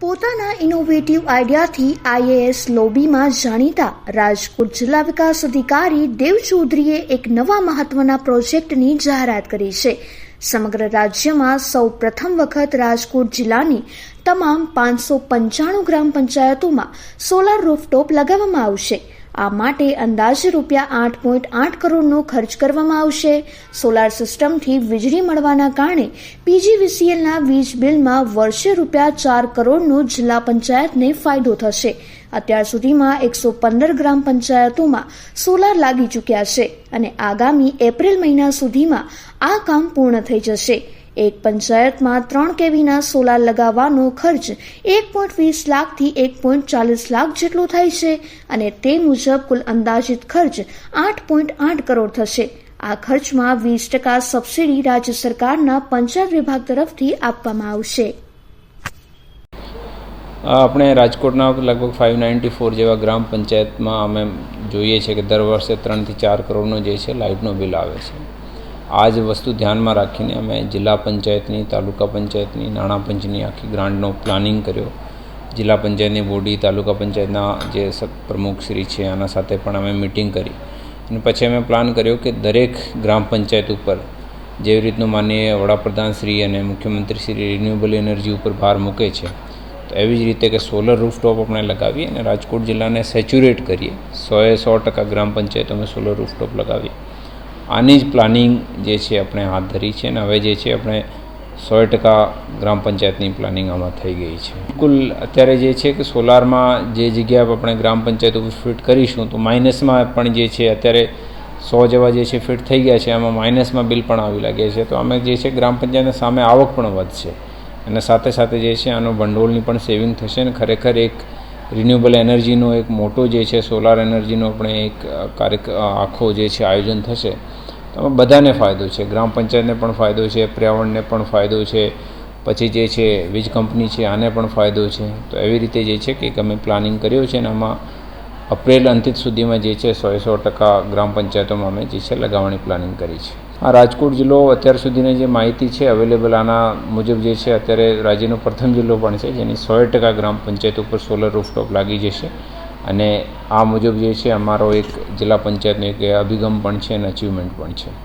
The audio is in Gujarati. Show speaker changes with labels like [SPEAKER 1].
[SPEAKER 1] પોતાના ઇનોવેટિવ આઈડિયાથી આઈએએસ લોબીમાં જાણીતા રાજકોટ જિલ્લા વિકાસ અધિકારી દેવ ચૌધરીએ એક નવા મહત્વના પ્રોજેક્ટની જાહેરાત કરી છે. સમગ્ર રાજ્યમાં સૌ પ્રથમ વખત રાજકોટ જિલ્લાની તમામ પાંચસો પંચાણું ગ્રામ પંચાયતોમાં સોલાર રૂફટોપ લગાવવામાં આવશે. આ માટે અંદાજે રૂપિયા આઠ પોઈન્ટ આઠ કરોડનો ખર્ચ કરવામાં આવશે. સોલાર સિસ્ટમથી વીજળી મળવાના કારણે પીજીવીસીએલના વીજ બિલમાં વર્ષે રૂપિયા ચાર કરોડનો જિલ્લા પંચાયતને ફાયદો થશે. અત્યાર સુધીમાં એકસો પંદર ગ્રામ પંચાયતોમાં સોલાર લાગી ચૂક્યા છે અને આગામી એપ્રિલ મહિના સુધીમાં આ કામ પૂર્ણ થઈ જશે. એક પંચાયતમાં ત્રણ કેવીના સોલાર લગાવવાનો ખર્ચ એક પોઈન્ટ વીસ લાખથી એક પોઈન્ટ ચાલીસ લાખ જેટલો થાય છે અને તે મુજબ કુલ અંદાજિત ખર્ચ આઠ પોઈન્ટ આઠ કરોડ થશે. આ ખર્ચમાં વીસ ટકા સબસિડી રાજ્ય સરકારના પંચાયત વિભાગ તરફથી આપવામાં આવશે.
[SPEAKER 2] આપણે રાજકોટના લગભગ ફાઇવ નાઇન્ટી ફોર જેવા ગ્રામ પંચાયતમાં અમે જોઈએ છીએ કે દર વર્ષે ત્રણથી ચાર કરોડનો જે છે લાઇટનો બિલ આવે છે. આ જ વસ્તુ ધ્યાનમાં રાખીને અમે જિલ્લા પંચાયતની, તાલુકા પંચાયતની, નાણાં પંચની આખી ગ્રાન્ટનો પ્લાનિંગ કર્યો. જિલ્લા પંચાયતની બોડી, તાલુકા પંચાયતના જે પ્રમુખશ્રી છે, આના સાથે પણ અમે મિટિંગ કરી. અને પછી અમે પ્લાન કર્યો કે દરેક ગ્રામ પંચાયત ઉપર જેવી રીતનું માનનીય વડાપ્રધાન શ્રી અને મુખ્યમંત્રી શ્રી રિન્યુએબલ એનર્જી ઉપર ભાર મૂકે છે, તો એવી જ રીતે કે સોલર રૂફટોપ આપણે લગાવીએ અને રાજકોટ જિલ્લાને સેચ્યુરેટ કરીએ. સોએ સો ટકા ગ્રામ પંચાયતોમાં સોલર રૂફટોપ લગાવીએ. આની જ પ્લાનિંગ જે છે આપણે હાથ ધરી છે અને હવે જે છે આપણે સો ટકા ગ્રામ પંચાયતની પ્લાનિંગ આમાં થઈ ગઈ છે. બિલકુલ અત્યારે જે છે કે સોલારમાં જે જગ્યા આપણે ગ્રામ પંચાયત ઉપર ફિટ કરીશું તો માઇનસમાં પણ જે છે અત્યારે સો જેવા જે છે ફિટ થઈ ગયા છે, આમાં માઇનસમાં બિલ પણ આવી લાગે છે. તો અમે જે છે ગ્રામ પંચાયતને સામે આવક પણ વધશે. અને સાથે સાથે જે છે આનો ભંડોળની પણ સેવિંગ થશે અને ખરેખર એક રિન્યુએબલ એનર્જીનો એક મોટો જે છે, સોલાર એનર્જીનો આપણે એક કાર્ય આખો જે છે, આયોજન થશે. તો બધાને ફાયદો છે. ગ્રામ પંચાયતને પણ ફાયદો છે, પર્યાવરણને પણ ફાયદો છે, પછી જે છે, વીજ કંપની છે, આને પણ ફાયદો છે. તો એવી રીતે જે છે કે અમે પ્લાનિંગ કર્યો છે અને આમાં એપ્રિલ અંતિત સુધીમાં જે છે, સો સો ટકા ગ્રામ પંચાયતોમાં અમે જે છે, લગાવવાની પ્લાનિંગ કરી છે. આ રાજકોટ જિલ્લો અત્યાર સુધીની જે માહિતી છે અવેલેબલ આના મુજબ જે છે, અત્યારે રાજ્યનો પ્રથમ જિલ્લો પણ છે, જેની સો ટકા ગ્રામ પંચાયત ઉપર સોલર રૂફટોપ લાગી જશે. અને આ મુજબ જે છે, અમારો એક જિલ્લા પંચાયતનો એક અભિગમ પણ છે અને અચિવમેન્ટ પણ છે.